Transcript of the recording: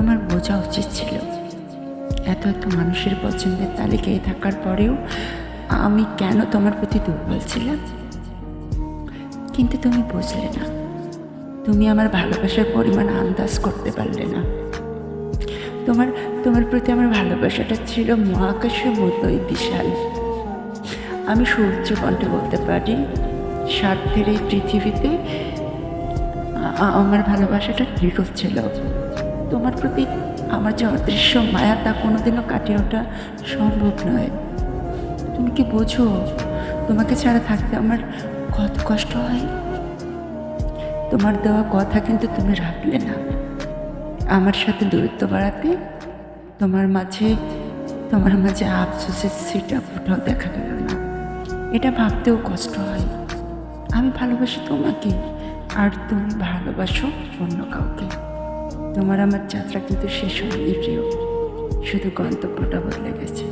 আমার বোঝা উচিত ছিল। এত এত মানুষের পছন্দের তালিকায় থাকার পরেও আমি কেন তোমার প্রতি দুর্বল ছিলাম? কিন্তু তুমি বুঝলে না। তুমি আমার ভালোবাসার পরিমাণ আন্দাজ করতে পারলে না। তোমার তোমার প্রতি আমার ভালোবাসাটা ছিল মহাকাশের মতোই বিশাল। আমি সূর্য কণ্ঠে বলতে পারি, স্বার্থের এই পৃথিবীতে আমার ভালোবাসাটা নিরোধ ছিল। তোমার প্রতি আমার যে অদৃশ্য মায়া, তা কোনোদিনও কাটিয়ে ওঠা সম্ভব নয়। তুমি কি বোঝো, তোমাকে ছাড়া থাকতে আমার কত কষ্ট হয়? তোমার দেওয়া কথা কিন্তু তুমি রাখলে না। আমার সাথে দূরত্ব বাড়াতে তোমার মাঝে তোমার মাঝে আফসোসের সিটা ফুটাও দেখা গেল না। এটা ভাবতেও কষ্ট হয়। আমি ভালোবাসি তোমাকে, আর তুমি ভালোবাসো অন্য কাউকে। তোমার আমার যাত্রা কিন্তু শেষ হয়নি প্রিয়। শুধু গন্তব্যটা বদলে গেছে।